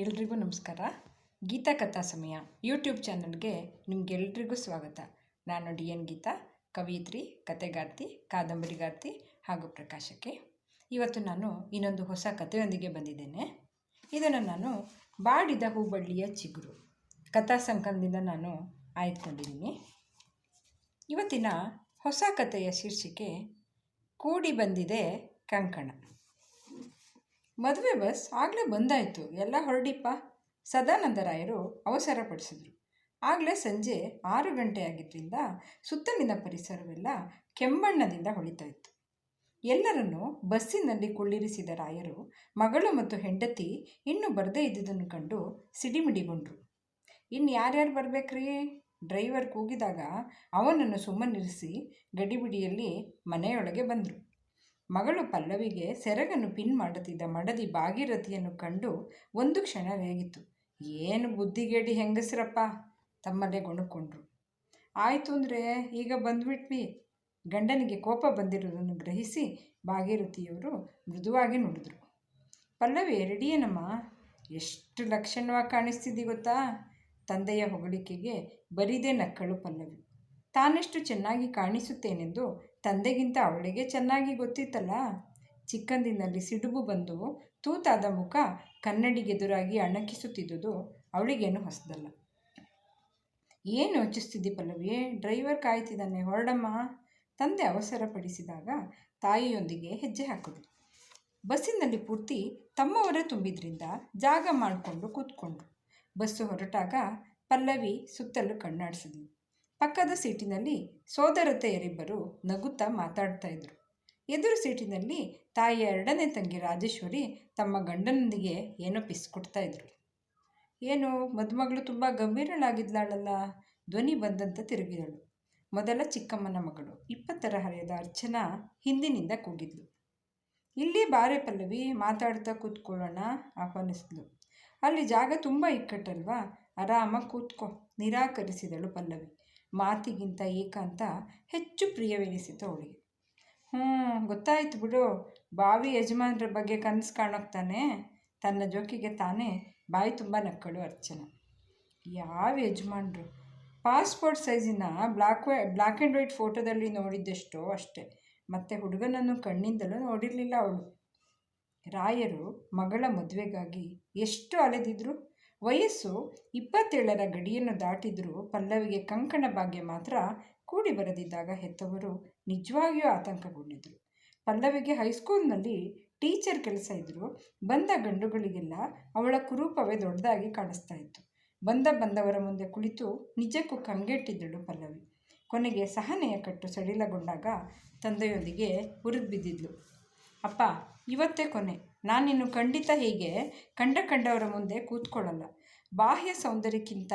ಎಲ್ರಿಗೂ ನಮಸ್ಕಾರ. ಗೀತಾ ಕಥಾ ಸಮಯ ಯೂಟ್ಯೂಬ್ ಚಾನಲ್ಗೆ ನಿಮಗೆಲ್ರಿಗೂ ಸ್ವಾಗತ. ನಾನು ಡಿ ಎನ್ ಗೀತಾ, ಕವಿಯತ್ರಿ ಕತೆಗಾರ್ತಿ ಕಾದಂಬರಿಗಾರ್ತಿ ಹಾಗೂ ಪ್ರಕಾಶಕ್ಕೆ. ಇವತ್ತು ನಾನು ಇನ್ನೊಂದು ಹೊಸ ಕಥೆಯೊಂದಿಗೆ ಬಂದಿದ್ದೇನೆ. ಇದನ್ನು ನಾನು ಬಾಡಿದ ಹೂಬಳ್ಳಿಯ ಚಿಗುರು. ಕಥಾ ಸಂಕಲನದಿಂದ ನಾನು ಆಯ್ದುಕೊಂಡಿದ್ದೀನಿ. ಇವತ್ತಿನ ಹೊಸ ಕಥೆಯ ಶೀರ್ಷಿಕೆ, ಕೂಡಿ ಬಂದಿದೆ ಕಂಕಣ. ಮದುವೆ ಬಸ್ ಆಗಲೇ ಬಂದಾಯಿತು. ಎಲ್ಲ ಹೊರಡಿಪ್ಪ. ಸದಾನಂದರಾಯರು ಅವಸರ ಪಡಿಸಿದ್ರು ಆಗಲೇ ಸಂಜೆ ಆರು ಗಂಟೆ ಆಗಿದ್ದರಿಂದ ಸುತ್ತಲಿನ ಪರಿಸರವೆಲ್ಲ ಕೆಂಬಣ್ಣದಿಂದ ಹೊಳಿತಾ ಇತ್ತು ಎಲ್ಲರನ್ನೂ ಬಸ್ಸಿನಲ್ಲಿ ಕುಳ್ಳಿರಿಸಿದ ರಾಯರು, ಮಗಳು ಮತ್ತು ಹೆಂಡತಿ ಇನ್ನೂ ಬರದೇ ಇದ್ದುದನ್ನು ಕಂಡು ಸಿಡಿಮಿಡಿಗೊಂಡ್ರು. ಇನ್ನು ಯಾರ್ಯಾರು ಬರಬೇಕ್ರಿ? ಡ್ರೈವರ್ ಕೂಗಿದಾಗ ಅವನನ್ನು ಸುಮ್ಮನಿರಿಸಿ ಗಡಿಬಿಡಿಯಲ್ಲಿ ಮನೆಯೊಳಗೆ ಬಂದರು. ಮಗಳು ಪಲ್ಲವಿಗೆ ಸೆರಗನ್ನು ಪಿನ್ ಮಾಡುತ್ತಿದ್ದ ಮಡದಿ ಭಾಗೀರಥಿಯನ್ನು ಕಂಡು ಒಂದು ಕ್ಷಣ ರೇಗಿತು ಏನು ಬುದ್ಧಿಗೇಡಿ ಹೆಂಗಸ್ರಪ್ಪ? ತಮ್ಮಲ್ಲೇ ಗುಣಕೊಂಡ್ರು ಆಯಿತು ಅಂದರೆ ಈಗ ಬಂದ್ಬಿಟ್ವಿ. ಗಂಡನಿಗೆ ಕೋಪ ಬಂದಿರುವುದನ್ನು ಗ್ರಹಿಸಿ ಭಾಗೀರಥಿಯವರು ಮೃದುವಾಗಿ ನುಡಿದ್ರು. ಪಲ್ಲವಿ ರೆಡಿಯೇನಮ್ಮ ಎಷ್ಟು ಲಕ್ಷಣವಾಗಿ ಕಾಣಿಸ್ತಿದ್ದಿ ಗೊತ್ತಾ? ತಂದೆಯ ಹೊಗಳಿಕೆಗೆ ಬರಿದೇ ನಕ್ಕಳು ಪಲ್ಲವಿ. ತಾನೆಷ್ಟು ಚೆನ್ನಾಗಿ ಕಾಣಿಸುತ್ತೇನೆಂದು ತಂದೆಗಿಂತ ಅವಳಿಗೆ ಚೆನ್ನಾಗಿ ಗೊತ್ತಿತ್ತಲ್ಲ? ಚಿಕ್ಕಂದಿನಲ್ಲಿ ಸಿಡುಬು ಬಂದು ತೂತಾದ ಮುಖ ಕನ್ನಡಿಗೆದುರಾಗಿ ಅಣಕಿಸುತ್ತಿದ್ದುದು ಅವಳಿಗೇನು ಹೊಸದಲ್ಲ. ಏನು ಯೋಚಿಸ್ತಿದ್ದಿ ಪಲ್ಲವಿ ಡ್ರೈವರ್ ಕಾಯ್ತಿದ್ದಾನೆ, ಹೊರಡಮ್ಮ. ತಂದೆ ಅವಸರಪಡಿಸಿದಾಗ ತಾಯಿಯೊಂದಿಗೆ ಹೆಜ್ಜೆ ಹಾಕಿದ್ರು ಬಸ್ಸಿನಲ್ಲಿ ಪೂರ್ತಿ ತಮ್ಮವರೇ ತುಂಬಿದ್ರಿಂದ ಜಾಗ ಮಾಡಿಕೊಂಡು ಕೂತ್ಕೊಂಡ್ರು ಬಸ್ಸು ಹೊರಟಾಗ ಪಲ್ಲವಿ ಸುತ್ತಲೂ ಕಣ್ಣಾಡಿಸಿದ್ಲು. ಪಕ್ಕದ ಸೀಟಿನಲ್ಲಿ ಸೋದರತೆಯರಿಬ್ಬರು ನಗುತ್ತಾ ಮಾತಾಡ್ತಾ ಇದ್ರು. ಎದುರು ಸೀಟಿನಲ್ಲಿ ತಾಯಿಯ ಎರಡನೇ ತಂಗಿ ರಾಜೇಶ್ವರಿ ತಮ್ಮ ಗಂಡನೊಂದಿಗೆ ಏನೋ ಪಿಸ್ಕೊಡ್ತಾ ಇದ್ರು. ಏನು, ಮದುಮಗಳು ತುಂಬ ಗಂಭೀರಳಾಗಿದ್ಲಾಳಲ್ಲ ಧ್ವನಿ ಬಂದಂತ ತಿರುಗಿದಳು. ಮೊದಲ ಚಿಕ್ಕಮ್ಮನ ಮಗಳು. ಇಪ್ಪತ್ತರ ಹರೆಯದ ಅರ್ಚನಾ ಹಿಂದಿನಿಂದ ಕೂಗಿದ್ಲು. ಇಲ್ಲಿ ಬಾರೆ ಪಲ್ಲವಿ, ಮಾತಾಡ್ತಾ ಕೂತ್ಕೊಳ್ಳೋಣ, ಆಹ್ವಾನಿಸಿದ್ಲು. ಅಲ್ಲಿ ಜಾಗ ತುಂಬ ಇಕ್ಕಟ್ಟಲ್ವಾ ಆರಾಮಾಗಿ ಕೂತ್ಕೋ, ನಿರಾಕರಿಸಿದಳು ಪಲ್ಲವಿ. ಮಾತಿಗಿಂತ ಏಕಾಂತ ಹೆಚ್ಚು ಪ್ರಿಯವೆನಿಸಿತು ಅವಳಿಗೆ. ಹ್ಞೂ ಗೊತ್ತಾಯ್ತು ಬಿಡು. ಬಾವಿ ಯಜಮಾನರ ಬಗ್ಗೆ ಕನಸು ಕಾಣೋಗ್ತಾನೆ ತನ್ನ ಜೋಕಿಗೆ ತಾನೇ ಬಾಯಿ ತುಂಬ ನಕ್ಕಳು ಅರ್ಚನ. ಯಾವ ಯಜಮಾನರು? ಪಾಸ್ಪೋರ್ಟ್ ಸೈಜಿನ ಬ್ಲ್ಯಾಕ್ ವೈ ಬ್ಲ್ಯಾಕ್ ಆ್ಯಂಡ್ ವೈಟ್ ಫೋಟೋದಲ್ಲಿ ನೋಡಿದ್ದೆಷ್ಟೋ ಅಷ್ಟೆ. ಮತ್ತು ಹುಡುಗನನ್ನು ಕಣ್ಣಿಂದಲೂ ನೋಡಿರಲಿಲ್ಲ ಅವಳು. ರಾಯರು ಮಗಳ ಮದುವೆಗಾಗಿ ಎಷ್ಟು ಅಲೆದಿದ್ರು ವಯಸ್ಸು ಇಪ್ಪತ್ತೇಳರ ಗಡಿಯನ್ನು ದಾಟಿದರೂ ಪಲ್ಲವಿಗೆ ಕಂಕಣ ಭಾಗ್ಯ ಮಾತ್ರ ಕೂಡಿ ಬರದಿದ್ದಾಗ ಹೆತ್ತವರು ನಿಜವಾಗಿಯೂ ಆತಂಕಗೊಂಡಿದ್ದರು ಪಲ್ಲವಿಗೆ ಹೈಸ್ಕೂಲ್ನಲ್ಲಿ ಟೀಚರ್ ಕೆಲಸ ಇದ್ದರೂ ಬಂದ ಗಂಡುಗಳಿಗೆಲ್ಲ ಅವಳ ಕುರೂಪವೇ ದೊಡ್ಡದಾಗಿ ಕಾಣಿಸ್ತಾ ಇತ್ತು. ಬಂದ ಬಂದವರ ಮುಂದೆ ಕುಳಿತು ನಿಜಕ್ಕೂ ಕಂಗೆಟ್ಟಿದ್ದಳು ಪಲ್ಲವಿ. ಕೊನೆಗೆ ಸಹನೆಯ ಕಟ್ಟು ಸಡಿಲಗೊಂಡಾಗ ತಂದೆಯೊಂದಿಗೆ ಹುರಿದು ಬಿದ್ದಿದ್ಲು ಅಪ್ಪ, ಇವತ್ತೇ ಕೊನೆ. ನಾನಿನ್ನು ಖಂಡಿತ ಹೀಗೆ ಕಂಡ ಕಂಡವರ ಮುಂದೆ ಕೂತ್ಕೊಳ್ಳಲ್ಲ. ಬಾಹ್ಯ ಸೌಂದರ್ಯಕ್ಕಿಂತ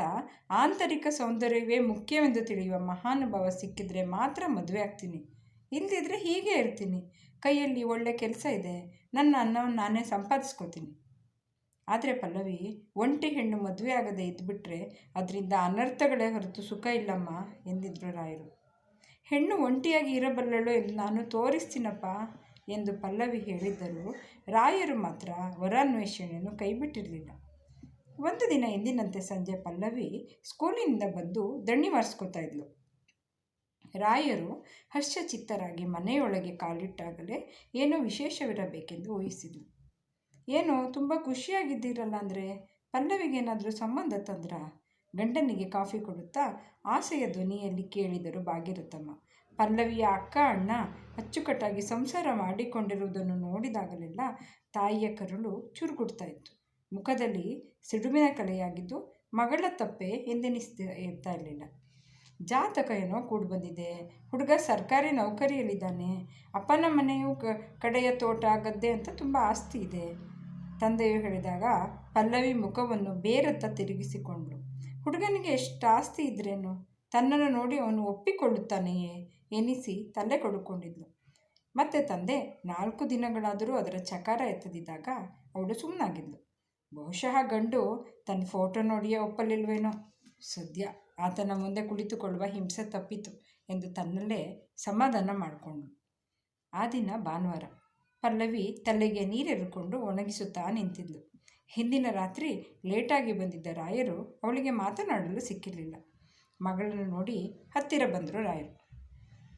ಆಂತರಿಕ ಸೌಂದರ್ಯವೇ ಮುಖ್ಯವೆಂದು ತಿಳಿಯುವ ಮಹಾನುಭಾವ ಸಿಕ್ಕಿದ್ರೆ ಮಾತ್ರ ಮದುವೆ ಆಗ್ತೀನಿ. ಇಲ್ಲದಿದ್ದರೆ ಹೀಗೆ ಇರ್ತೀನಿ. ಕೈಯಲ್ಲಿ ಒಳ್ಳೆ ಕೆಲಸ ಇದೆ. ನನ್ನ ಅನ್ನವನ್ನು ನಾನೇ ಸಂಪಾದಿಸ್ಕೋತೀನಿ. ಆದರೆ ಪಲ್ಲವಿ, ಒಂಟಿ ಹೆಣ್ಣು ಮದುವೆ ಆಗದೆ ಇದ್ದುಬಿಟ್ರೆ ಅದರಿಂದ ಅನರ್ಥಗಳೇ ಹೊರತು ಸುಖ ಇಲ್ಲಮ್ಮ ಎಂದಿದ್ರು ರಾಯರು. ಹೆಣ್ಣು ಒಂಟಿಯಾಗಿ ಇರಬಲ್ಲಳು ಎಂದು ನಾನು ತೋರಿಸ್ತೀನಪ್ಪ. ಎಂದು ಪಲ್ಲವಿ ಹೇಳಿದ್ದರೂ ರಾಯರು ಮಾತ್ರ ವರಾನ್ವೇಷಣೆಯನ್ನು ಕೈಬಿಟ್ಟಿರಲಿಲ್ಲ. ಒಂದು ದಿನ ಎಂದಿನಂತೆ ಸಂಜೆ ಪಲ್ಲವಿ ಸ್ಕೂಲಿನಿಂದ ಬಂದು ದಣ್ಣಿ ಮಾಡಿಸ್ಕೋತಾ ಇದ್ಲು. ರಾಯರು ಹರ್ಷಚಿತ್ತರಾಗಿ ಮನೆಯೊಳಗೆ ಕಾಲಿಟ್ಟಾಗಲೇ ಏನೋ ವಿಶೇಷವಿರಬೇಕೆಂದು ಊಹಿಸಿದ್ಲು ಏನು ತುಂಬ ಖುಷಿಯಾಗಿದ್ದೀರಲ್ಲ ಅಂದರೆ ಪಲ್ಲವಿಗೇನಾದರೂ ಸಂಬಂಧ ತಂದ್ರ? ಗಂಡನಿಗೆ ಕಾಫಿ ಕೊಡುತ್ತಾ ಆಸೆಯ ಧ್ವನಿಯಲ್ಲಿ ಕೇಳಿದರು ಭಾಗೀರಥಮ್ಮ ಪಲ್ಲವಿಯ ಅಕ್ಕ, ಅಣ್ಣ ಅಚ್ಚುಕಟ್ಟಾಗಿ ಸಂಸಾರ ಮಾಡಿಕೊಂಡಿರುವುದನ್ನು ನೋಡಿದಾಗಲೆಲ್ಲ ತಾಯಿಯ ಕರುಳು ಚುರುಗುಡ್ತಾ ಇತ್ತು. ಮುಖದಲ್ಲಿ ಸಿಡುಮಿನ ಕಲೆಯಾಗಿದ್ದು ಮಗಳ ತಪ್ಪೆ ಎಂದೆನಿಸ್ತಾ ಇರ್ತಾ ಇರಲಿಲ್ಲ. ಜಾತಕ ಏನೋ ಕೂಡಿ ಬಂದಿದೆ ಹುಡುಗ ಸರ್ಕಾರಿ ನೌಕರಿಯಲ್ಲಿದ್ದಾನೆ. ಅಪ್ಪನ ಮನೆಯು ಕ, ಕಡೆಯ ತೋಟ, ಗದ್ದೆ ಅಂತ ತುಂಬ ಆಸ್ತಿ ಇದೆ. ತಂದೆಯು ಹೇಳಿದಾಗ ಪಲ್ಲವಿ ಮುಖವನ್ನು ಬೇರತ್ತ ತಿರುಗಿಸಿಕೊಂಡಳು. ಹುಡುಗನಿಗೆ ಎಷ್ಟು ಆಸ್ತಿ ಇದ್ರೇನು? ತನ್ನನ್ನು ನೋಡಿ ಅವನು ಒಪ್ಪಿಕೊಳ್ಳುತ್ತಾನೆಯೇ ಎನಿಸಿ ತಂದೆ ಕೊಡುಕೊಂಡಿದ್ಲು ಮತ್ತೆ ತಂದೆ ನಾಲ್ಕು ದಿನಗಳಾದರೂ ಅದರ ಚಕಾರ ಎತ್ತದಿದ್ದಾಗ ಅವಳು ಸುಮ್ಮನಾಗಿದ್ಲು ಬಹುಶಃ ಗಂಡು ತನ್ನ ಫೋಟೋ ನೋಡಿಯೇ ಒಪ್ಪಲಿಲ್ವೇನೋ. ಸದ್ಯ ಆತನ ಮುಂದೆ ಕುಳಿತುಕೊಳ್ಳುವ ಹಿಂಸೆ ತಪ್ಪಿತು ಎಂದು ತನ್ನಲ್ಲೇ ಸಮಾಧಾನ ಮಾಡಿಕೊಂಡಳು. ಆ ದಿನ ಭಾನುವಾರ ಪಲ್ಲವಿ ತಲೆಗೆ ನೀರೆರುಕೊಂಡು ಒಣಗಿಸುತ್ತಾ ನಿಂತಿದ್ಲು. ಹಿಂದಿನ ರಾತ್ರಿ ಲೇಟಾಗಿ ಬಂದಿದ್ದ ರಾಯರು ಅವಳಿಗೆ ಮಾತನಾಡಲು ಸಿಕ್ಕಿರಲಿಲ್ಲ. ಮಗಳನ್ನು ನೋಡಿ ಹತ್ತಿರ ಬಂದರು ರಾಯರು.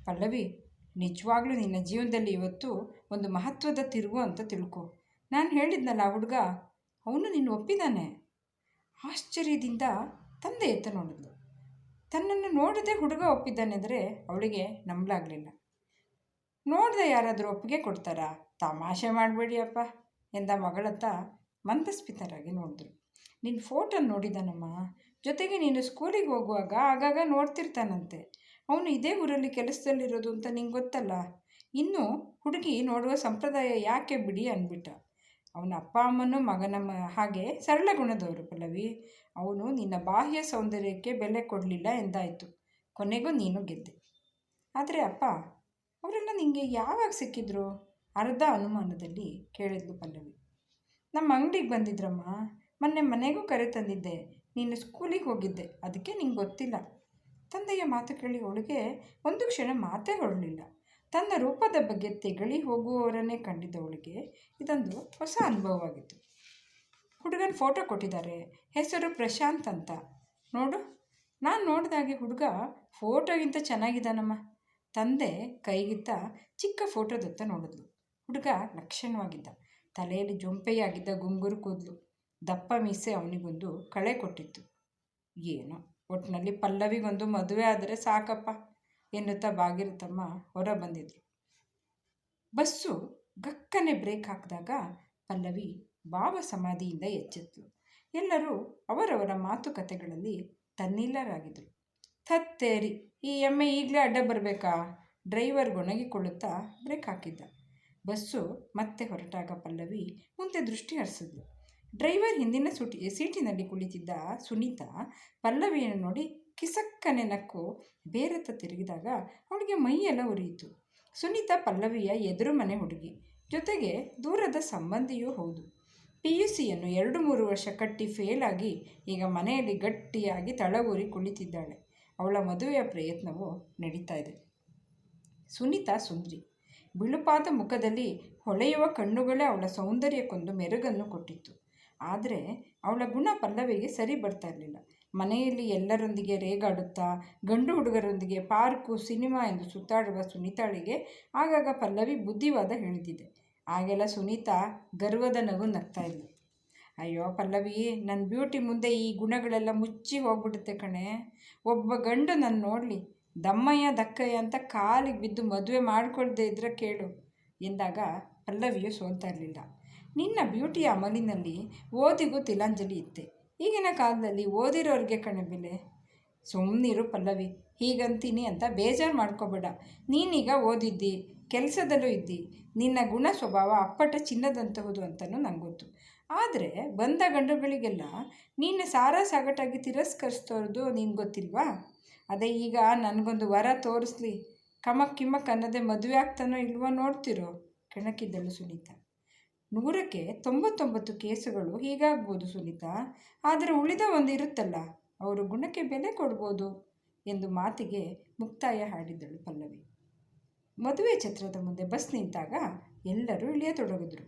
ಪಲ್ಲವಿ, ನಿಜವಾಗ್ಲೂ ನಿನ್ನ ಜೀವನದಲ್ಲಿ ಇವತ್ತು ಒಂದು ಮಹತ್ವದ ತಿರುವು ಅಂತ ತಿಳ್ಕೊ. ನಾನು ಹೇಳಿದ್ನಲ್ಲ ಆ ಹುಡುಗ, ಅವನು ನಿನ್ನ ಒಪ್ಪಿದ್ದಾನೆ ಆಶ್ಚರ್ಯದಿಂದ ತಂದೆ ಎತ್ತ ನೋಡಿದ್ಲು. ತನ್ನನ್ನು ನೋಡದೆ ಹುಡುಗ ಒಪ್ಪಿದ್ದಾನೆ ಅಂದರೆ ಅವಳಿಗೆ ನಂಬಲಾಗಲಿಲ್ಲ. ನೋಡದೆ ಯಾರಾದರೂ ಒಪ್ಪಿಗೆ ಕೊಡ್ತಾರಾ? ತಮಾಷೆ ಮಾಡಬೇಡಿ ಅಪ್ಪ ಎಂದ ಮಗಳತ್ತ ಮಂದಸ್ಮಿತರಾಗಿ ನೋಡಿದ್ರು. ನಿನ್ನ ಫೋಟೋ ನೋಡಿದಾನಮ್ಮ. ಜೊತೆಗೆ ನೀನು ಸ್ಕೂಲಿಗೆ ಹೋಗುವಾಗ ಆಗಾಗ ನೋಡ್ತಿರ್ತಾನಂತೆ. ಅವನು ಇದೇ ಊರಲ್ಲಿ ಕೆಲಸದಲ್ಲಿರೋದು ಅಂತ ನಿಂಗೆ ಗೊತ್ತಲ್ಲ? ಇನ್ನು ಹುಡುಗಿ ನೋಡುವ ಸಂಪ್ರದಾಯ ಯಾಕೆ ಬಿಡಿ ಅಂದ್ಬಿಟ್ಟ. ಅವನ ಅಪ್ಪ ಅಮ್ಮನೂ ಮಗನ ಹಾಗೆ ಸರಳ ಗುಣದವರು ಪಲ್ಲವಿ. ಅವನು ನಿನ್ನ ಬಾಹ್ಯ ಸೌಂದರ್ಯಕ್ಕೆ ಬೆಲೆ ಕೊಡಲಿಲ್ಲ ಎಂದಾಯಿತು. ಕೊನೆಗೂ ನೀನು ಗೆದ್ದೆ. ಆದರೆ ಅಪ್ಪ, ಅವರೆಲ್ಲ ನಿಮಗೆ ಯಾವಾಗ ಸಿಕ್ಕಿದ್ರು? ಅರ್ಧ ಅನುಮಾನದಲ್ಲಿ ಕೇಳಿದ್ಲು ಪಲ್ಲವಿ. ನಮ್ಮ ಅಂಗಡಿಗೆ ಬಂದಿದ್ರಮ್ಮ. ಮೊನ್ನೆ ಮನೆಗೂ ಕರೆ ತಂದಿದ್ದೆ. ನೀನು ಸ್ಕೂಲಿಗೆ ಹೋಗಿದ್ದೆ. ಅದಕ್ಕೆ ನಿಂಗೆ ಗೊತ್ತಿಲ್ಲ. ತಂದೆಯ ಮಾತು ಕೇಳಿ ಅವಳಿಗೆ ಒಂದು ಕ್ಷಣ ಮಾತೇ ಹೊರಲಿಲ್ಲ ತನ್ನ ರೂಪದ ಬಗ್ಗೆ ತೆಗಳಿ ಹೋಗುವವರನ್ನೇ ಕಂಡಿದ್ದವಳಿಗೆ ಇದೊಂದು ಹೊಸ ಅನುಭವವಾಗಿತ್ತು. ಹುಡುಗನ ಫೋಟೋ ಕೊಟ್ಟಿದ್ದಾರೆ. ಹೆಸರು ಪ್ರಶಾಂತ್ ಅಂತ. ನೋಡು, ನಾನು ನೋಡಿದಾಗೆ ಹುಡುಗ ಫೋಟೋಗಿಂತ ಚೆನ್ನಾಗಿದ್ದಾನಮ್ಮ. ತಂದೆ ಕೈಗಿತ್ತ ಚಿಕ್ಕ ಫೋಟೋದತ್ತ ನೋಡಿದ್ಲು. ಹುಡುಗ ಲಕ್ಷಣವಾಗಿದ್ದ. ತಲೆಯಲ್ಲಿ ಜೊಂಪೆಯಾಗಿದ್ದ ಗುಂಗುರು ಕೂದಲು. ದಪ್ಪ ಮೀಸೆ ಅವನಿಗೊಂದು ಕಳೆ ಕೊಟ್ಟಿತ್ತು. ಏನೋ? ಒಟ್ಟಿನಲ್ಲಿ ಪಲ್ಲವಿಗೊಂದು ಮದುವೆ ಆದರೆ ಸಾಕಪ್ಪ? ಎನ್ನುತ್ತಾ ಬಾಗಿರುತ್ತಮ್ಮ ಹೊರ ಬಂದಿದ್ರು ಬಸ್ಸು ಗಕ್ಕನೆ ಬ್ರೇಕ್ ಹಾಕಿದಾಗ ಪಲ್ಲವಿ ಭಾವ ಸಮಾಧಿಯಿಂದ ಎಚ್ಚೆತ್ತು. ಎಲ್ಲರೂ ಅವರವರ ಮಾತುಕತೆಗಳಲ್ಲಿ ತನ್ನಿಲ್ಲರಾಗಿದ್ದರು. ಥತ್ತೇರಿ, ಈ ಎಮ್ಮೆ ಈಗಲೇ ಅಡ್ಡ ಬರಬೇಕಾ? ಡ್ರೈವರ್ ಒಣಗಿಕೊಳ್ಳುತ್ತಾ ಬ್ರೇಕ್ ಹಾಕಿದ್ದ. ಬಸ್ಸು ಮತ್ತೆ ಹೊರಟಾಗ ಪಲ್ಲವಿ ಮುಂದೆ ದೃಷ್ಟಿ ಹರಿಸಿದ್ಲು. ಡ್ರೈವರ್ ಹಿಂದಿನ ಸುಟಿ, ಸೀಟಿನಲ್ಲಿ ಕುಳಿತಿದ್ದ ಸುನೀತಾ, ಪಲ್ಲವಿಯನ್ನು ನೋಡಿ ಕಿಸಕ್ಕನೆ ನಕ್ಕು ಬೇರತ್ತ ತಿರುಗಿದಾಗ ಅವಳಿಗೆ ಮೈಯೆಲ್ಲ ಉರಿಯಿತು. ಸುನೀತಾ ಪಲ್ಲವಿಯ ಎದುರು ಮನೆ ಹುಡುಗಿ. ಜೊತೆಗೆ ದೂರದ ಸಂಬಂಧಿಯೂ ಹೌದು. ಪಿ ಯು ಸಿಯನ್ನು ಎರಡು ಮೂರು ವರ್ಷ ಕಟ್ಟಿ ಫೇಲಾಗಿ ಈಗ ಮನೆಯಲ್ಲಿ ಗಟ್ಟಿಯಾಗಿ ತಳಗೂರಿ ಕುಳಿತಿದ್ದಾಳೆ. ಅವಳ ಮದುವೆಯ ಪ್ರಯತ್ನವು ನಡೀತಾ ಇದೆ. ಸುನೀತಾ ಸುಂದ್ರಿ. ಬಿಳುಪಾದ ಮುಖದಲ್ಲಿ ಹೊಳೆಯುವ ಕಣ್ಣುಗಳೇ ಅವಳ ಸೌಂದರ್ಯಕ್ಕೊಂದು ಮೆರುಗನ್ನು ಕೊಟ್ಟಿತ್ತು. ಆದರೆ ಅವಳ ಗುಣ ಪಲ್ಲವಿಗೆ ಸರಿ ಬರ್ತಾ ಇರಲಿಲ್ಲ. ಮನೆಯಲ್ಲಿ ಎಲ್ಲರೊಂದಿಗೆ ರೇಗಾಡುತ್ತಾ, ಗಂಡು ಹುಡುಗರೊಂದಿಗೆ ಪಾರ್ಕು, ಸಿನಿಮಾ ಎಂದು ಸುತ್ತಾಡುವ ಸುನೀತಾಳಿಗೆ ಆಗಾಗ ಪಲ್ಲವಿ ಬುದ್ಧಿವಾದ ಹೇಳಿದಿದೆ ಆಗೆಲ್ಲ ಸುನೀತಾ ಗರ್ವದ ನಗು ನಗ್ತಾ ಇದ್ಲು ಅಯ್ಯೋ ಪಲ್ಲವಿ ನನ್ನ ಬ್ಯೂಟಿ ಮುಂದೆ ಈ ಗುಣಗಳೆಲ್ಲ ಮುಚ್ಚಿ ಹೋಗ್ಬಿಡುತ್ತೆ ಕಣೆ. ಒಬ್ಬ ಗಂಡು ನನ್ನ ನೋಡಲಿ, ದಮ್ಮಯ್ಯ, ದಕ್ಕಯ್ಯ ಅಂತ ಕಾಲಿಗೆ ಬಿದ್ದು ಮದುವೆ ಮಾಡ್ಕೊಳ್ದೇ ಇದ್ರೆ ಕೇಳು ಎಂದಾಗ ಪಲ್ಲವಿಯು ಸೋಲ್ತಾ ಇರಲಿಲ್ಲ. ನಿನ್ನ ಬ್ಯೂಟಿಯ ಅಮಲಿನಲ್ಲಿ ಓದಿಗೂ ತಿಲಾಂಜಲಿ ಇತ್ತೆ. ಈಗಿನ ಕಾಲದಲ್ಲಿ ಓದಿರೋರಿಗೆ ಕಣೆ ಬೆಲೆ ಸುಮ್ಮನಿರು ಪಲ್ಲವಿ, ಹೀಗಂತೀನಿ ಅಂತ ಬೇಜಾರು ಮಾಡ್ಕೋಬೇಡ. ನೀನೀಗ ಓದಿದ್ದಿ, ಕೆಲಸದಲ್ಲೂ ಇದ್ದಿ. ನಿನ್ನ ಗುಣ ಸ್ವಭಾವ ಅಪ್ಪಟ ಚಿನ್ನದಂತಹುದು ಅಂತಲೂ ನಂಗೆ ಗೊತ್ತು ಆದರೆ ಬಂದ ಗಂಡುಗಳಿಗೆಲ್ಲ ನೀನು ಸಾರ ಸಾಗಟಾಗಿ ತಿರಸ್ಕರಿಸ್ತೋರ್ದು ನಿಂಗೆ ಗೊತ್ತಿಲ್ವಾ? ಅದೇ ಈಗ ನನಗೊಂದು ವರ ತೋರಿಸ್ಲಿ. ಕಮಕ್ ಕಿಮ್ಮಕ್ ಅನ್ನೋದೇ ಮದುವೆ ಆಗ್ತಾನೋ ಇಲ್ವೋ ನೋಡ್ತಿರೋ? ಕೆಣಕಿದ್ದಳು ಸುನೀತಾ. ನೂರಕ್ಕೆ ತೊಂಬತ್ತೊಂಬತ್ತು ಕೇಸುಗಳು ಹೀಗಾಗ್ಬೋದು ಸುನೀತಾ. ಆದರೆ ಉಳಿದ ಒಂದು ಇರುತ್ತಲ್ಲ, ಅವರು ಗುಣಕ್ಕೆ ಬೆಲೆ ಕೊಡ್ಬೋದು ಎಂದು ಮಾತಿಗೆ ಮುಕ್ತಾಯ ಹಾಡಿದ್ದಳು ಪಲ್ಲವಿ. ಮದುವೆ ಛತ್ರದ ಮುಂದೆ ಬಸ್ ನಿಂತಾಗ ಎಲ್ಲರೂ ಇಳಿಯತೊಡಗಿದ್ರು.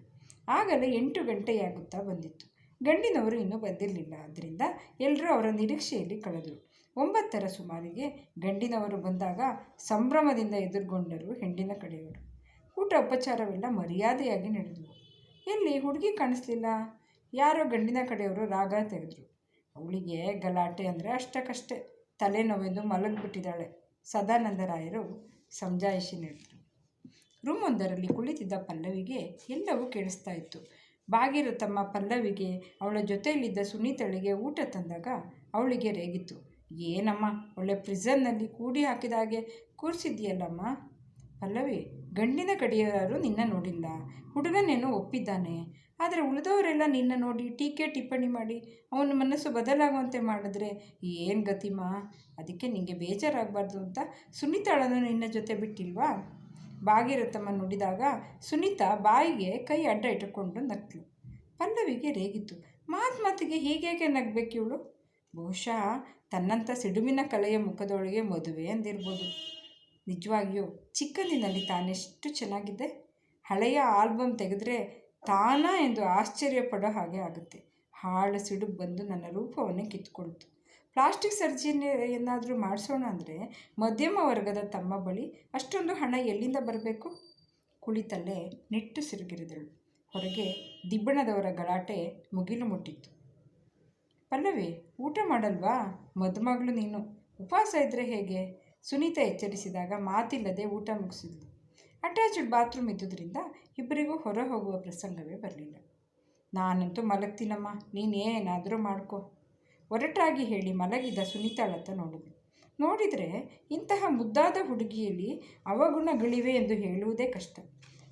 ಆಗಲೇ ಎಂಟು ಗಂಟೆಯಾಗುತ್ತಾ ಬಂದಿತ್ತು. ಗಂಡಿನವರು ಇನ್ನೂ ಬಂದಿರಲಿಲ್ಲ. ಆದ್ದರಿಂದ ಎಲ್ಲರೂ ಅವರ ನಿರೀಕ್ಷೆಯಲ್ಲಿ ಕಳೆದರು. ಒಂಬತ್ತರ ಸುಮಾರಿಗೆ ಗಂಡಿನವರು ಬಂದಾಗ ಸಂಭ್ರಮದಿಂದ ಎದುರುಗೊಂಡರು ಹೆಣ್ಣಿನ ಕಡೆಯವರು. ಊಟ ಉಪಚಾರವೆಲ್ಲ ಮರ್ಯಾದೆಯಾಗಿ ನಡೆದವು. ಎಲ್ಲಿ ಹುಡುಗಿ ಕಾಣಿಸ್ಲಿಲ್ಲ? ಯಾರೋ ಗಂಡಿನ ಕಡೆಯವರು ರಾಗ ತೆಗೆದ್ರು. ಅವಳಿಗೆ ಗಲಾಟೆ ಅಂದರೆ ಅಷ್ಟಕ್ಕಷ್ಟೇ. ತಲೆನೋವೆಂದು ಮಲಗಿಬಿಟ್ಟಿದ್ದಾಳೆ. ಸದಾನಂದರಾಯರು ಸಮಜಾಯಿಷಿ ನೀಡಿದರು. ರೂಮೊಂದರಲ್ಲಿ ಕುಳಿತಿದ್ದ ಪಲ್ಲವಿಗೆ ಎಲ್ಲವೂ ಕೇಳಿಸ್ತಾ ಇತ್ತು. ಬಾಗಿರು ತಮ್ಮ ಪಲ್ಲವಿಗೆ, ಅವಳ ಜೊತೆಯಲ್ಲಿದ್ದ ಸುನೀತಳಿಗೆ ಊಟ ತಂದಾಗ ಅವಳಿಗೆ ರೇಗಿತ್ತು. ಏನಮ್ಮ, ಒಳ್ಳೆ ಪ್ರಿಸನ್ನಲ್ಲಿ ಕೂಡಿ ಹಾಕಿದ ಹಾಗೆ ಕೂರಿಸಿದ್ಯಲ್ಲಮ್ಮ ಪಲ್ಲವಿ ಗಂಡಿನ ಕಡೆಯವರು ನಿನ್ನ ನೋಡಿಲ್ಲ ಹುಡುಗನೇನು ಒಪ್ಪಿದ್ದಾನೆ. ಆದರೆ ಉಳಿದವರೆಲ್ಲ ನಿನ್ನ ನೋಡಿ ಟೀಕೆ ಟಿಪ್ಪಣಿ ಮಾಡಿ ಅವನ ಮನಸ್ಸು ಬದಲಾಗುವಂತೆ ಮಾಡಿದ್ರೆ ಏನು ಗತಿಮಾ ಅದಕ್ಕೆ ನಿನಗೆ ಬೇಜಾರಾಗಬಾರ್ದು ಅಂತ ಸುನೀತಾಳನ್ನು ನಿನ್ನ ಜೊತೆ ಬಿಟ್ಟಿಲ್ವಾ? ಭಾಗೀರಥಮ್ಮ ನೋಡಿದಾಗ ಸುನೀತಾ ಬಾಯಿಗೆ ಕೈ ಅಡ್ಡ ಇಟ್ಟುಕೊಂಡು ನಕ್ಕಳು ಪಲ್ಲವಿಗೆ ರೇಗಿತ್ತು ಮಾತು ಮಾತಿಗೆ ಹೀಗೇಗೆ ನಗಬೇಕು ಇವಳು ಬಹುಶಃ ತನ್ನಂಥ ಸಿಡುಮಿನ ಕಲೆಯ ಮುಖದೊಳಗೆ ಮದುವೆ ಅಂದಿರ್ಬೋದು. ನಿಜವಾಗಿಯೂ ಚಿಕ್ಕಂದಿನಲ್ಲಿ ತಾನೆಷ್ಟು ಚೆನ್ನಾಗಿದೆ. ಹಳೆಯ ಆಲ್ಬಮ್ ತೆಗೆದ್ರೆ ತಾನಾ ಎಂದು ಆಶ್ಚರ್ಯ ಪಡೋ ಹಾಗೆ ಆಗುತ್ತೆ. ಹಾಳು ಸಿಡು ಬಂದು ನನ್ನ ರೂಪವನ್ನೇ ಕಿತ್ಕೊಳ್ತು ಪ್ಲಾಸ್ಟಿಕ್ ಸರ್ಜರಿ ಏನಾದರೂ ಮಾಡಿಸೋಣ ಅಂದರೆ ಮಧ್ಯಮ ವರ್ಗದ ತಮ್ಮ ಬಳಿ ಅಷ್ಟೊಂದು ಹಣ ಎಲ್ಲಿಂದ ಬರಬೇಕು? ಕುಳಿತಲ್ಲೇ ನಿಟ್ಟು ಸಿರುಗಿರಿದಳು. ಹೊರಗೆ ದಿಬ್ಬಣದವರ ಗಲಾಟೆ ಮುಗಿಲು ಮುಟ್ಟಿತ್ತು. ಪಲ್ಲವಿ, ಊಟ ಮಾಡಲ್ವಾ? ಮದುಮಗಳು ನೀನು. ಉಪವಾಸ ಇದ್ದರೆ ಹೇಗೆ? ಸುನೀತಾ ಎಚ್ಚರಿಸಿದಾಗ ಮಾತಿಲ್ಲದೆ ಊಟ ಮುಗಿಸಿದ್ಲು. ಅಟ್ಯಾಚ್ಡ್ ಬಾತ್ರೂಮ್ ಇದ್ದುದರಿಂದ ಇಬ್ಬರಿಗೂ ಹೊರ ಹೋಗುವ ಪ್ರಸಂಗವೇ ಬರಲಿಲ್ಲ. ನಾನಂತೂ ಮಲಗ್ತೀನಮ್ಮ, ನೀನೇನಾದರೂ ಮಾಡ್ಕೋ. ಒರಟಾಗಿ ಹೇಳಿ ಮಲಗಿದ ಸುನೀತಾಳತ್ತ ನೋಡಿದ್ರು ನೋಡಿದರೆ ಇಂತಹ ಮುದ್ದಾದ ಹುಡುಗಿಯಲ್ಲಿ ಅವಗುಣಗಳಿವೆ ಎಂದು ಹೇಳುವುದೇ ಕಷ್ಟ.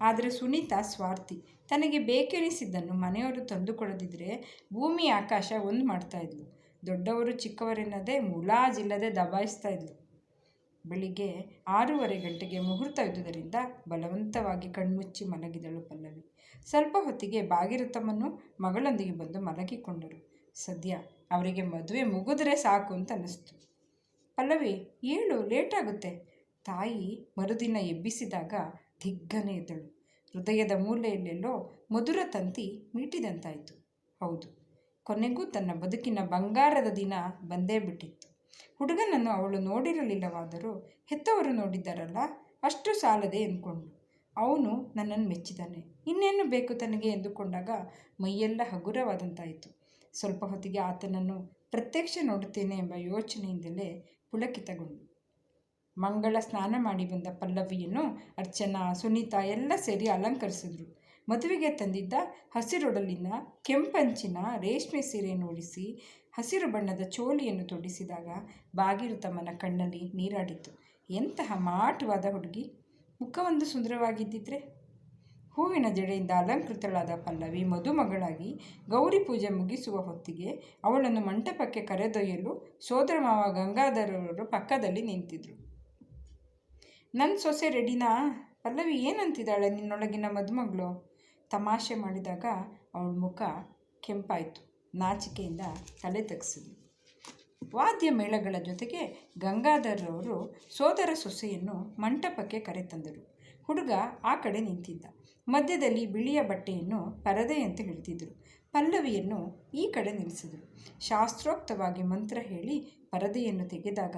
ಆದರೆ ಸುನೀತಾ ಸ್ವಾರ್ಥಿ. ತನಗೆ ಬೇಕೆನಿಸಿದ್ದನ್ನು ಮನೆಯವರು ತಂದುಕೊಡದಿದ್ದರೆ ಭೂಮಿ ಆಕಾಶ ಒಂದು ಮಾಡ್ತಾಯಿದ್ಲು ದೊಡ್ಡವರು ಚಿಕ್ಕವರೆನ್ನದೇ ಮುಲಾಜಿಲ್ಲದೆ ದಬಾಯಿಸ್ತಾ ಇದ್ಲು. ಬೆಳಿಗ್ಗೆ ಆರೂವರೆ ಗಂಟೆಗೆ ಮುಹೂರ್ತ ಇದ್ದುದರಿಂದ ಬಲವಂತವಾಗಿ ಕಣ್ಮುಚ್ಚಿ ಮಲಗಿದಳು ಪಲ್ಲವಿ. ಸ್ವಲ್ಪ ಹೊತ್ತಿಗೆ ಭಾಗೀರಥಮ್ಮನು ಮಗಳೊಂದಿಗೆ ಬಂದು ಮಲಗಿಕೊಂಡರು. ಸದ್ಯ ಅವರಿಗೆ ಮದುವೆ ಮುಗಿದ್ರೆ ಸಾಕು ಅಂತ ಅನ್ನಿಸ್ತು. ಪಲ್ಲವಿ, ಏಳು ಲೇಟಾಗುತ್ತೆ ತಾಯಿ ಮರುದಿನ ಎಬ್ಬಿಸಿದಾಗ ದಿಗ್ಗನೆ ಇದ್ದಳು ಹೃದಯದ ಮೂಲೆಯಲ್ಲೆಲ್ಲೋ ಮಧುರ ತಂತಿ ಮೀಟಿದಂತಾಯಿತು. ಹೌದು, ಕೊನೆಗೂ ತನ್ನ ಬದುಕಿನ ಬಂಗಾರದ ದಿನ ಬಂದೇ ಬಿಟ್ಟಿತ್ತು. ಹುಡುಗನನ್ನು ಅವಳು ನೋಡಿರಲಿಲ್ಲವಾದರೂ ಹೆತ್ತವರು ನೋಡಿದ್ದಾರಲ್ಲ, ಅಷ್ಟು ಸಾಲದೆ ಎಂದುಕೊಂಡು ಅವನು ನನ್ನನ್ನು ಮೆಚ್ಚಿದ್ದಾನೆ. ಇನ್ನೇನು ಬೇಕು ತನಗೆ ಎಂದುಕೊಂಡಾಗ ಮೈಯೆಲ್ಲ ಹಗುರವಾದಂತಾಯಿತು. ಸ್ವಲ್ಪ ಹೊತ್ತಿಗೆ ಆತನನ್ನು ಪ್ರತ್ಯಕ್ಷ ನೋಡುತ್ತೇನೆ ಎಂಬ ಯೋಚನೆಯಿಂದಲೇ ಪುಳಕಿತಗೊಂಡು. ಮಂಗಳ ಸ್ನಾನ ಮಾಡಿ ಬಂದ ಪಲ್ಲವಿಯನ್ನು ಅರ್ಚನಾ, ಸುನೀತಾ ಎಲ್ಲ ಸೇರಿ ಅಲಂಕರಿಸಿದ್ರು. ಮದುವೆಗೆ ತಂದಿದ್ದ ಹಸಿರೊಡಲಿನ ಕೆಂಪಂಚಿನ ರೇಷ್ಮೆ ಸೀರೆಯನ್ನು ಉಡಿಸಿ ಹಸಿರು ಬಣ್ಣದ ಚೋಲಿಯನ್ನು ತೊಡಿಸಿದಾಗ ಭಾಗೀರಥಮ್ಮನ ಕಣ್ಣಲ್ಲಿ ನೀರಾಡಿತು ಎಂತಹ ಮಾಟವಾದ ಹುಡುಗಿ! ಮುಖವೊಂದು ಸುಂದರವಾಗಿದ್ದಿದ್ರೆ? ಹೂವಿನ ಜಡೆಯಿಂದ ಅಲಂಕೃತಳಾದ ಪಲ್ಲವಿ ಮದುಮಗಳಾಗಿ ಗೌರಿ ಪೂಜೆ ಮುಗಿಸುವ ಹೊತ್ತಿಗೆ ಅವಳನ್ನು ಮಂಟಪಕ್ಕೆ ಕರೆದೊಯ್ಯಲು ಸೋದರ ಮಾವ ಗಂಗಾಧರವರು ಪಕ್ಕದಲ್ಲಿ ನಿಂತಿದ್ರು. ನನ್ನ ಸೊಸೆ ರೆಡಿನಾ? ಪಲ್ಲವಿ ಏನಂತಿದ್ದಾಳೆ ನಿನ್ನೊಳಗಿನ ಮದುಮಗಳು? ತಮಾಷೆ ಮಾಡಿದಾಗ ಅವಳ ಮುಖ ಕೆಂಪಾಯಿತು. ನಾಚಿಕೆಯಿಂದ ತಲೆ ತಗ್ಸಿದ್ಲು. ವಾದ್ಯ ಮೇಳಗಳ ಜೊತೆಗೆ ಗಂಗಾಧರವರು ಸೋದರ ಸೊಸೆಯನ್ನು ಮಂಟಪಕ್ಕೆ ಕರೆತಂದರು. ಹುಡುಗ ಆ ಕಡೆ ನಿಂತಿದ್ದ. ಮಧ್ಯದಲ್ಲಿ ಬಿಳಿಯ ಬಟ್ಟೆಯನ್ನು ಪರದೆಯಂತೆ ಹಿಡಿದಿದ್ದರು. ಪಲ್ಲವಿಯನ್ನು ಈ ಕಡೆ ನಿಲ್ಲಿಸಿದರು. ಶಾಸ್ತ್ರೋಕ್ತವಾಗಿ ಮಂತ್ರ ಹೇಳಿ ಪರದೆಯನ್ನು ತೆಗೆದಾಗ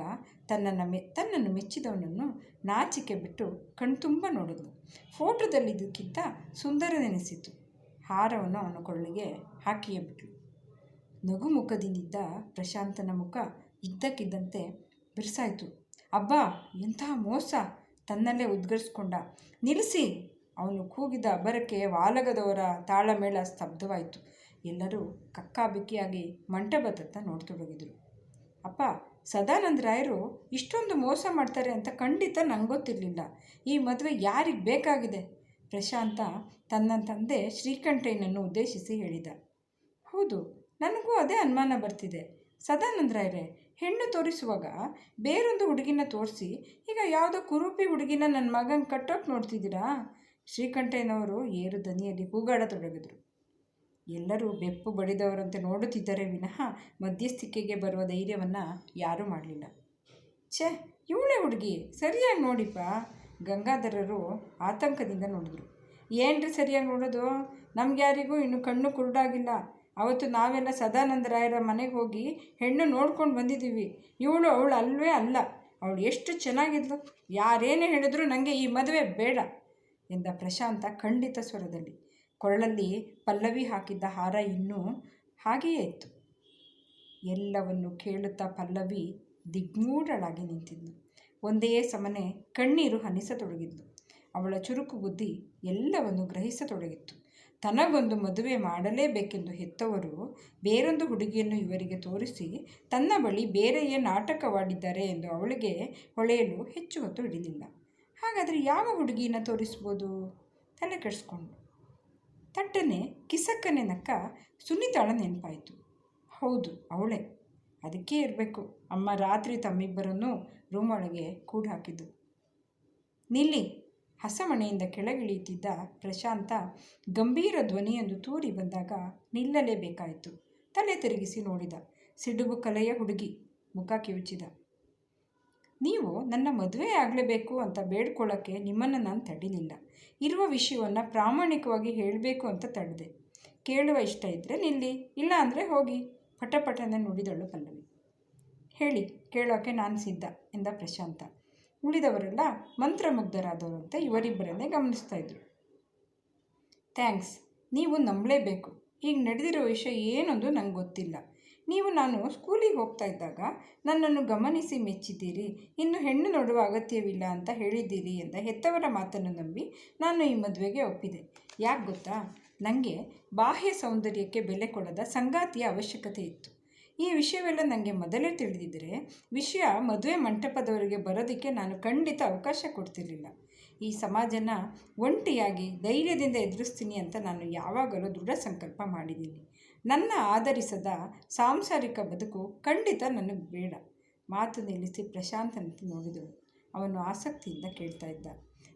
ತನ್ನನ್ನು ಮೆ, ತನ್ನನ್ನು ಮೆಚ್ಚಿದವನನ್ನು ನಾಚಿಕೆ ಬಿಟ್ಟು ಕಣ್ತುಂಬ ನೋಡಿದ್ಲು. ಫೋಟೋದಲ್ಲಿದ್ದಕ್ಕಿಂತ ಸುಂದರನೆನಿಸಿತು ಹಾರವನ್ನು ಅವನ ಕೊಳ್ಳಿಗೆ ಹಾಕಿಯೇ ಬಿಟ್ಲು. ನಗು ಮುಖದಿಂದಿದ್ದ ಪ್ರಶಾಂತನ ಮುಖ ಇದ್ದಕ್ಕಿದ್ದಂತೆ ಬಿರ್ಸಾಯಿತು. ಅಬ್ಬಾ ಎಂತಹ ಮೋಸ? ತನ್ನಲ್ಲೇ ಉದ್ಗರಿಸ್ಕೊಂಡ. ನಿಲ್ಲಿಸಿ! ಅವನು ಕೂಗಿದ ಅಬ್ಬರಕ್ಕೆ ವಾಲಗದವರ ತಾಳಮೇಳ ಸ್ತಬ್ಧವಾಯಿತು. ಎಲ್ಲರೂ ಕಕ್ಕಾಬಿಕ್ಕಿಯಾಗಿ ಮಂಟಪದತ್ತ ನೋಡ್ತೊಡಗಿದರು. ಅಪ್ಪ, ಸದಾನಂದ ರಾಯರು ಇಷ್ಟೊಂದು ಮೋಸ ಮಾಡ್ತಾರೆ ಅಂತ ಖಂಡಿತ ನಂಗೆ ಗೊತ್ತಿರಲಿಲ್ಲ ಈ ಮದುವೆ ಯಾರಿಗೆ ಬೇಕಾಗಿದೆ? ಪ್ರಶಾಂತ ತನ್ನ ತಂದೆ ಶ್ರೀಕಂಠಯ್ಯನನ್ನು ಉದ್ದೇಶಿಸಿ ಹೇಳಿದ. ಹೌದು ನನಗೂ ಅದೇ ಅನುಮಾನ ಬರ್ತಿದೆ. ಸದಾನಂದ ರಾಯರೇ ಹೆಣ್ಣು ತೋರಿಸುವಾಗ ಬೇರೊಂದು ಹುಡುಗಿನ ತೋರಿಸಿ, ಈಗ ಯಾವುದೋ ಕುರೂಪಿ ಹುಡುಗಿನ ನನ್ನ ಮಗನ ಕಟ್ಟೋಕೆ ನೋಡ್ತಿದ್ದೀರಾ? ಶ್ರೀಕಂಠಯ್ಯನವರು ಏರು ದನಿಯಲ್ಲಿ ಕೂಗಾಡತೊಡಗಿದರು ಎಲ್ಲರೂ ಬೆಪ್ಪು ಬಡಿದವರಂತೆ ನೋಡುತ್ತಿದ್ದರೆ ವಿನಃ ಮಧ್ಯಸ್ಥಿಕೆಗೆ ಬರುವ ಧೈರ್ಯವನ್ನು ಯಾರೂ ಮಾಡಲಿಲ್ಲ. ಛೇ, ಇವಳೇ ಹುಡುಗಿ, ಸರಿಯಾಗಿ ನೋಡಿಪ್ಪ. ಗಂಗಾಧರರು ಆತಂಕದಿಂದ ನೋಡಿದರು. ಏನ್ರಿ ಸರಿಯಾಗಿ ನೋಡೋದು? ನಮ್ಗೆ ಯಾರಿಗೂ ಇನ್ನು ಕಣ್ಣು ಕುರುಡಾಗಿಲ್ಲ. ಅವತ್ತು ನಾವೆಲ್ಲ ಸದಾನಂದರಾಯರ ಮನೆಗೆ ಹೋಗಿ ಹೆಣ್ಣು ನೋಡ್ಕೊಂಡು ಬಂದಿದ್ದೀವಿ. ಇವಳು ಅವಳು ಅಲ್ವೇ ಅಲ್ಲ. ಅವಳು ಎಷ್ಟು ಚೆನ್ನಾಗಿದ್ಲು. ಯಾರೇನೇ ಹೇಳಿದ್ರು ನನಗೆ ಈ ಮದುವೆ ಬೇಡ ಎಂದ ಪ್ರಶಾಂತ ಖಂಡಿತ ಸ್ವರದಲ್ಲಿ. ಕೊರಳಲ್ಲಿ ಪಲ್ಲವಿ ಹಾಕಿದ್ದ ಹಾರ ಇನ್ನೂ ಹಾಗೆಯೇ ಇತ್ತು. ಎಲ್ಲವನ್ನು ಕೇಳುತ್ತಾ ಪಲ್ಲವಿ ದಿಗ್ಮೂಢಳಾಗಿ ನಿಂತಿದ್ಲು. ಒಂದೇ ಸಮನೆ ಕಣ್ಣೀರು ಹನಿಸತೊಡಗಿದ್ಲು. ಅವಳ ಚುರುಕು ಬುದ್ಧಿ ಎಲ್ಲವನ್ನು ಗ್ರಹಿಸತೊಡಗಿತ್ತು. ತನಗೊಂದು ಮದುವೆ ಮಾಡಲೇಬೇಕೆಂದು ಹೆತ್ತವರು ಬೇರೊಂದು ಹುಡುಗಿಯನ್ನು ಇವರಿಗೆ ತೋರಿಸಿ ತನ್ನ ಬಳಿ ಬೇರೆಯೇ ನಾಟಕವಾಡಿದ್ದಾರೆ ಎಂದು ಅವಳಿಗೆ ಹೊಳೆಯಲು ಹೆಚ್ಚು ಹೊತ್ತು ಹಿಡಿದಿಲ್ಲ. ಹಾಗಾದರೆ ಯಾವ ಹುಡುಗಿಯನ್ನು ತೋರಿಸ್ಬೋದು? ತಲೆ ಕೆಡಿಸ್ಕೊಂಡು. ತಟ್ಟನೆ ಕಿಸಕ್ಕನೆ ನಕ್ಕ ಸುನೀತಾಳ ನೆನಪಾಯಿತು. ಹೌದು, ಅವಳೇ. ಅದಕ್ಕೆ ಇರಬೇಕು. ಅಮ್ಮ ರಾತ್ರಿ ತಮ್ಮಿಬ್ಬರನ್ನು ರೂಮ್ ಒಳಗೆ ಕೂಡಿ ಹಾಕಿದ್ದು ನಿಲ್ಲಿ ಹಸಮಣೆಯಿಂದ ಕೆಳಗಿಳಿಯುತ್ತಿದ್ದ ಪ್ರಶಾಂತ ಗಂಭೀರ ಧ್ವನಿಯೊಂದು ತೂರಿ ಬಂದಾಗ ನಿಲ್ಲಲೇಬೇಕಾಯಿತು. ತಲೆ ತಿರುಗಿಸಿ ನೋಡಿದ. ಸಿಡುಬು ಕಲೆಯ ಹುಡುಗಿ. ಮುಖ ಕಿವುಚಿದ. ನೀವು ನನ್ನ ಮದುವೆ ಆಗಲೇಬೇಕು ಅಂತ ಬೇಡ್ಕೊಳ್ಳೋಕ್ಕೆ ನಿಮ್ಮನ್ನು ನಾನು ತಡಿಲಿಲ್ಲ. ಇರುವ ವಿಷಯವನ್ನು ಪ್ರಾಮಾಣಿಕವಾಗಿ ಹೇಳಬೇಕು ಅಂತ ತಡೆದೆ. ಕೇಳುವ ಇಷ್ಟ ಇದ್ದರೆ ನಿಲ್ಲಿ, ಇಲ್ಲ ಅಂದರೆ ಹೋಗಿ. ಪಟಪಟನೆ ನುಡಿದಳು ಪಲ್ಲವಿ. ಹೇಳಿ, ಕೇಳೋಕೆ ನಾನು ಸಿದ್ಧ ಎಂದ ಪ್ರಶಾಂತ. ಉಳಿದವರೆಲ್ಲ ಮಂತ್ರಮುಗ್ಧರಾದವರಂತೆ ಇವರಿಬ್ಬರನ್ನೇ ಗಮನಿಸ್ತಾ ಇದ್ರು. ಥ್ಯಾಂಕ್ಸ್, ನೀವು ನಂಬಲೇಬೇಕು. ಈಗ ನಡೆದಿರೋ ವಿಷಯ ಏನೊಂದು ನಂಗೆ ಗೊತ್ತಿಲ್ಲ. ನೀವು ನಾನು ಸ್ಕೂಲಿಗೆ ಹೋಗ್ತಾ ಇದ್ದಾಗ ನನ್ನನ್ನು ಗಮನಿಸಿ ಮೆಚ್ಚಿದ್ದೀರಿ, ಇನ್ನು ಹೆಣ್ಣು ನೋಡುವ ಅಗತ್ಯವಿಲ್ಲ ಅಂತ ಹೇಳಿದ್ದೀರಿ ಎಂದ ಹೆತ್ತವರ ಮಾತನ್ನು ನಂಬಿ ನಾನು ಈ ಮದುವೆಗೆ ಒಪ್ಪಿದೆ. ಯಾಕೆ ಗೊತ್ತಾ? ನನಗೆ ಬಾಹ್ಯ ಸೌಂದರ್ಯಕ್ಕೆ ಬೆಲೆ ಕೊಡದ ಸಂಗಾತಿಯ ಅವಶ್ಯಕತೆ ಇತ್ತು. ಈ ವಿಷಯವೆಲ್ಲ ನನಗೆ ಮೊದಲೇ ತಿಳಿದಿದ್ದರೆ ವಿಷಯ ಮದುವೆ ಮಂಟಪದವರಿಗೆ ಬರೋದಕ್ಕೆ ನಾನು ಖಂಡಿತ ಅವಕಾಶ ಕೊಡ್ತಿರಲಿಲ್ಲ. ಈ ಸಮಾಜನ ಒಂಟಿಯಾಗಿ ಧೈರ್ಯದಿಂದ ಎದುರಿಸ್ತೀನಿ ಅಂತ ನಾನು ಯಾವಾಗಲೂ ದೃಢ ಸಂಕಲ್ಪ ಮಾಡಿದ್ದೀನಿ. ನನ್ನ ಆಧರಿಸದ ಸಾಂಸಾರಿಕ ಬದುಕು ಖಂಡಿತ ನನಗೆ ಬೇಡ. ಮಾತು ನಿಲ್ಲಿಸಿ ಪ್ರಶಾಂತನಂತೆ ನೋಡಿದಳು. ಅವನು ಆಸಕ್ತಿಯಿಂದ ಕೇಳ್ತಾ ಇದ್ದ.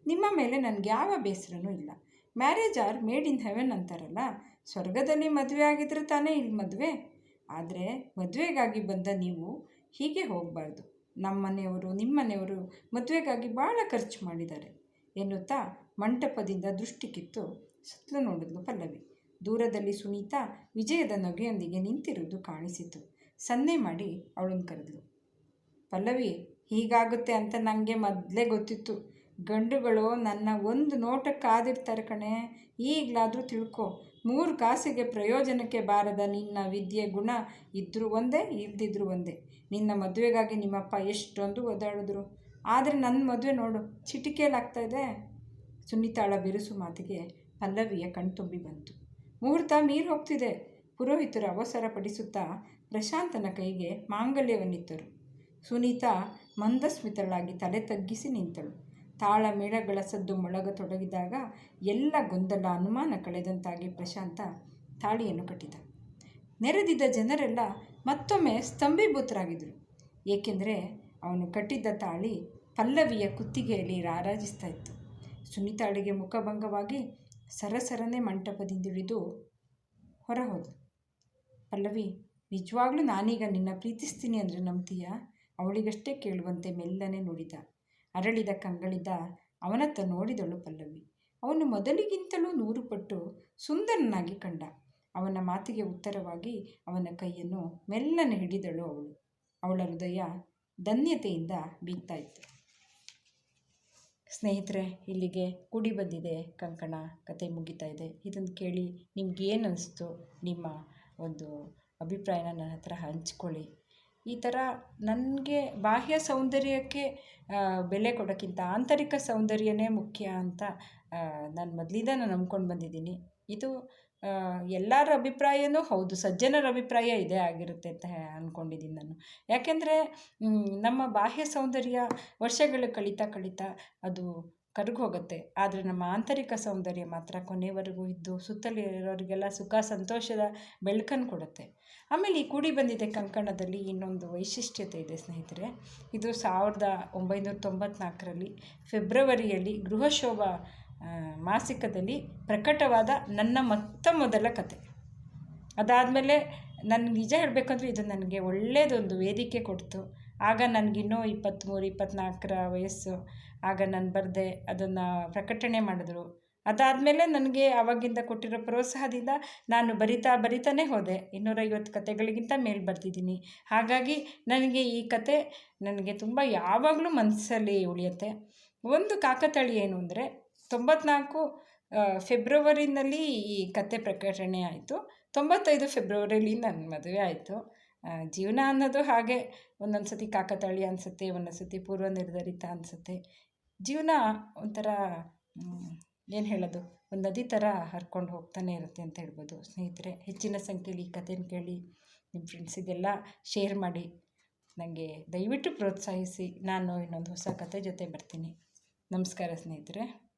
ನಿಮ್ಮ ಮೇಲೆ ನನಗೆ ಯಾವ ಬೇಸರನೂ ಇಲ್ಲ. Marriage are made in heaven ಅಂತಾರಲ್ಲ? ಸ್ವರ್ಗದಲ್ಲಿ ಮದುವೆ ಆಗಿದ್ರೆ ತಾನೇ ಇಲ್ಲಿ ಮದುವೆ? ಆದರೆ ಮದುವೆಗಾಗಿ ಬಂದ ನೀವು ಹೀಗೆ ಹೋಗಬಾರ್ದು. ನಮ್ಮ ಮನೆಯವರು ನಿಮ್ಮ ಮನೆಯವರು ಮದುವೆಗಾಗಿ ಭಾಳ ಖರ್ಚು ಮಾಡಿದ್ದಾರೆ ಎನ್ನುತ್ತಾ ಮಂಟಪದಿಂದ ದೃಷ್ಟಿ ಕಿತ್ತು ಸುತ್ತಲೂ ನೋಡಿದ್ಲು ಪಲ್ಲವಿ. ದೂರದಲ್ಲಿ ಸುನೀತಾ ವಿಜಯದ ನಗೆಯೊಂದಿಗೆ ನಿಂತಿರುವುದು ಕಾಣಿಸಿತು. ಸನ್ನೆ ಮಾಡಿ ಅವಳನ್ನು ಕರೆದ್ಲು. ಪಲ್ಲವಿ, ಹೀಗಾಗುತ್ತೆ ಅಂತ ನನಗೆ ಮೊದಲೇ ಗೊತ್ತಿತ್ತು. ಗಂಡುಗಳು, ನನ್ನ ಒಂದು ನೋಟಕ್ಕೆ ಕಾದಿರ್ತಾರೆ ಕಣೆ. ಈಗಲಾದರೂ ತಿಳ್ಕೊ. ಮೂರು ಕಾಸಿಗೆ ಪ್ರಯೋಜನಕ್ಕೆ ಬಾರದ ನಿನ್ನ ವಿದ್ಯೆ ಗುಣ ಇದ್ದರೂ ಒಂದೇ, ಇಲ್ದಿದ್ರೂ ಒಂದೇ. ನಿನ್ನ ಮದುವೆಗಾಗಿ ನಿಮ್ಮಪ್ಪ ಎಷ್ಟೊಂದು ಒದಾಡಿದ್ರು ಆದರೆ ನನ್ನ ಮದುವೆ ನೋಡು ಚಿಟಿಕೆಯಲ್ಲಾಗ್ತಾ ಇದೆ. ಸುನೀತಾಳ ಬಿರುಸು ಮಾತಿಗೆ ಪಲ್ಲವಿಯ ಕಣ್ತುಂಬಿ ಬಂತು. ಮುಹೂರ್ತ ಮೀರು ಹೋಗ್ತಿದೆ. ಪುರೋಹಿತರು ಅವಸರ ಪಡಿಸುತ್ತಾ ಪ್ರಶಾಂತನ ಕೈಗೆ ಮಾಂಗಲ್ಯವನ್ನಿತ್ತರು. ಸುನೀತಾ ಮಂದಸ್ಮಿತಳಾಗಿ ತಲೆ ತಗ್ಗಿಸಿ ನಿಂತಳು. ತಾಳ ಮೇಳಗಳ ಸದ್ದು ಮೊಳಗತೊಡಗಿದಾಗ ಎಲ್ಲ ಗೊಂದಲ ಅನುಮಾನ ಕಳೆದಂತಾಗಿ ಪ್ರಶಾಂತ ತಾಳಿಯನ್ನು ಕಟ್ಟಿದ. ನೆರೆದಿದ್ದ ಜನರೆಲ್ಲ ಮತ್ತೊಮ್ಮೆ ಸ್ತಂಭೀಭೂತರಾಗಿದ್ದರು. ಏಕೆಂದರೆ ಅವನು ಕಟ್ಟಿದ್ದ ತಾಳಿ ಪಲ್ಲವಿಯ ಕುತ್ತಿಗೆಯಲ್ಲಿ ರಾರಾಜಿಸ್ತಾ ಇತ್ತು. ಸುನೀತಾಳಿಗೆ ಮುಖಭಂಗವಾಗಿ ಸರಸರನೆ ಮಂಟಪದಿಂದಿಳಿದು ಹೊರಹೋದಳು ಪಲ್ಲವಿ, ನಿಜವಾಗ್ಲೂ ನಾನೀಗ ನಿನ್ನ ಪ್ರೀತಿಸ್ತೀನಿ ಅಂದರೆ ನಂಬ್ತೀಯಾ? ಅವಳಿಗಷ್ಟೇ ಕೇಳುವಂತೆ ಮೆಲ್ಲನೆ ನುಡಿದ. ಅರಳಿದ ಕಂಗಳಿದ ಅವನತ್ತ ನೋಡಿದಳು ಪಲ್ಲವಿ. ಅವನು ಮೊದಲಿಗಿಂತಲೂ ನೂರು ಪಟ್ಟು ಸುಂದರನಾಗಿ ಕಂಡ. ಅವನ ಮಾತಿಗೆ ಉತ್ತರವಾಗಿ ಅವನ ಕೈಯನ್ನು ಮೆಲ್ಲನೆ ಹಿಡಿದಳು ಅವಳು. ಅವಳ ಹೃದಯ ಧನ್ಯತೆಯಿಂದ ಬೀಗ್ತಾ ಇತ್ತು ಸ್ನೇಹಿತರೆ, ಇಲ್ಲಿಗೆ ಕುಡಿ ಬಂದಿದೆ ಕಂಕಣ. ಕತೆ ಮುಗಿತಾ ಇದೆ. ಇದನ್ನು ಕೇಳಿ ನಿಮ್ಗೇನು ಅನಿಸ್ತು ನಿಮ್ಮ ಒಂದು ಅಭಿಪ್ರಾಯನ ನನ್ನ ಹತ್ರ ಹಂಚ್ಕೊಳ್ಳಿ. ಈ ಥರ ನನಗೆ ಬಾಹ್ಯ ಸೌಂದರ್ಯಕ್ಕೆ ಬೆಲೆ ಕೊಡೋಕ್ಕಿಂತ ಆಂತರಿಕ ಸೌಂದರ್ಯನೇ ಮುಖ್ಯ ಅಂತ ನಾನು ಮೊದಲಿಂದ ನಾನು ನಂಬ್ಕೊಂಡು ಬಂದಿದ್ದೀನಿ. ಇದು ಎಲ್ಲರ ಅಭಿಪ್ರಾಯವೂ ಹೌದು, ಸಜ್ಜನರ ಅಭಿಪ್ರಾಯ ಇದೇ ಆಗಿರುತ್ತೆ ಅಂತ ಅಂದ್ಕೊಂಡಿದ್ದೀನಿ ನಾನು. ಯಾಕೆಂದರೆ ನಮ್ಮ ಬಾಹ್ಯ ಸೌಂದರ್ಯ ವರ್ಷಗಳು ಕಳೀತಾ ಕಳೀತಾ ಅದು ಕರಗೋಗುತ್ತೆ. ಆದರೆ ನಮ್ಮ ಆಂತರಿಕ ಸೌಂದರ್ಯ ಮಾತ್ರ ಕೊನೆವರೆಗೂ ಇದ್ದು ಸುತ್ತಲಿರೋರಿಗೆಲ್ಲ ಸುಖ, ಸಂತೋಷದ ಬೆಳಕನ್ನು ಕೊಡುತ್ತೆ. ಆಮೇಲೆ ಈ ಕೂಡಿ ಬಂದಿದೆ ಕಂಕಣದಲ್ಲಿ ಇನ್ನೊಂದು ವೈಶಿಷ್ಟ್ಯತೆ ಇದೆ ಸ್ನೇಹಿತರೆ. ಇದು ಸಾವಿರದ ಒಂಬೈನೂರ ತೊಂಬತ್ನಾಲ್ಕರಲ್ಲಿ ಫೆಬ್ರವರಿಯಲ್ಲಿ ಗೃಹಶೋಭ ಮಾಸಿಕದಲ್ಲಿ ಪ್ರಕಟವಾದ ನನ್ನ ಮೊತ್ತ ಮೊದಲ ಕತೆ. ಅದಾದಮೇಲೆ ನನಗೆ ನಿಜ ಹೇಳಬೇಕಂದ್ರೆ ಇದು ನನಗೆ ಒಳ್ಳೆಯದೊಂದು ವೇದಿಕೆ ಕೊಡ್ತು. ಆಗ ನನಗಿನ್ನೂ ಇಪ್ಪತ್ತ್ಮೂರು, ಇಪ್ಪತ್ತ್ನಾಲ್ಕರ ವಯಸ್ಸು ಆಗ ನಾನು ಬರೆದೆ, ಅದನ್ನು ಪ್ರಕಟಣೆ ಮಾಡಿದ್ರು. ಅದಾದಮೇಲೆ ನನಗೆ ಆವಾಗಿಂದ ಕೊಟ್ಟಿರೋ ಪ್ರೋತ್ಸಾಹದಿಂದ ನಾನು ಬರಿತಾ ಬರಿತಾನೆ ಹೋದೆ. ಇನ್ನೂರೈವತ್ತು ಕತೆಗಳಿಗಿಂತ ಮೇಲೆ ಬರ್ತಿದ್ದೀನಿ ಹಾಗಾಗಿ ನನಗೆ ಈ ಕತೆ ನನಗೆ ತುಂಬ ಯಾವಾಗಲೂ ಮನಸ್ಸಲ್ಲಿ ಉಳಿಯುತ್ತೆ. ಒಂದು ಕಾಕತಾಳಿ ಏನು ಅಂದರೆ, ತೊಂಬತ್ನಾಲ್ಕು ಫೆಬ್ರವರಿನಲ್ಲಿ ಈ ಕತೆ ಪ್ರಕಟಣೆ ಆಯಿತು. ತೊಂಬತ್ತೈದು ಫೆಬ್ರವರಿಲಿ ನನ್ನ ಮದುವೆ ಆಯಿತು. ಜೀವನ ಅನ್ನೋದು ಹಾಗೆ ಒಂದೊಂದು ಸತಿ ಕಾಕತಾಳಿ ಅನಿಸುತ್ತೆ ಒಂದೊಂದು ಸತಿ ಪೂರ್ವ ನಿರ್ಧರಿತ ಅನಿಸುತ್ತೆ. ಜೀವನ ಒಂಥರ ಏನು ಹೇಳೋದು? ಒಂದು ನದಿ ಥರ ಹರ್ಕೊಂಡು ಹೋಗ್ತಾನೆ ಇರುತ್ತೆ ಅಂತ ಹೇಳ್ಬೋದು. ಸ್ನೇಹಿತರೆ, ಹೆಚ್ಚಿನ ಸಂಖ್ಯೆಯಲ್ಲಿ ಈ ಕಥೆನ ಕೇಳಿ ನಿಮ್ಮ ಫ್ರೆಂಡ್ಸಿಗೆಲ್ಲ ಶೇರ್ ಮಾಡಿ. ನನಗೆ ದಯವಿಟ್ಟು ಪ್ರೋತ್ಸಾಹಿಸಿ. ನಾನು ಇನ್ನೊಂದು ಹೊಸ ಕತೆ ಜೊತೆ ಬರ್ತೀನಿ. ನಮಸ್ಕಾರ ಸ್ನೇಹಿತರೆ.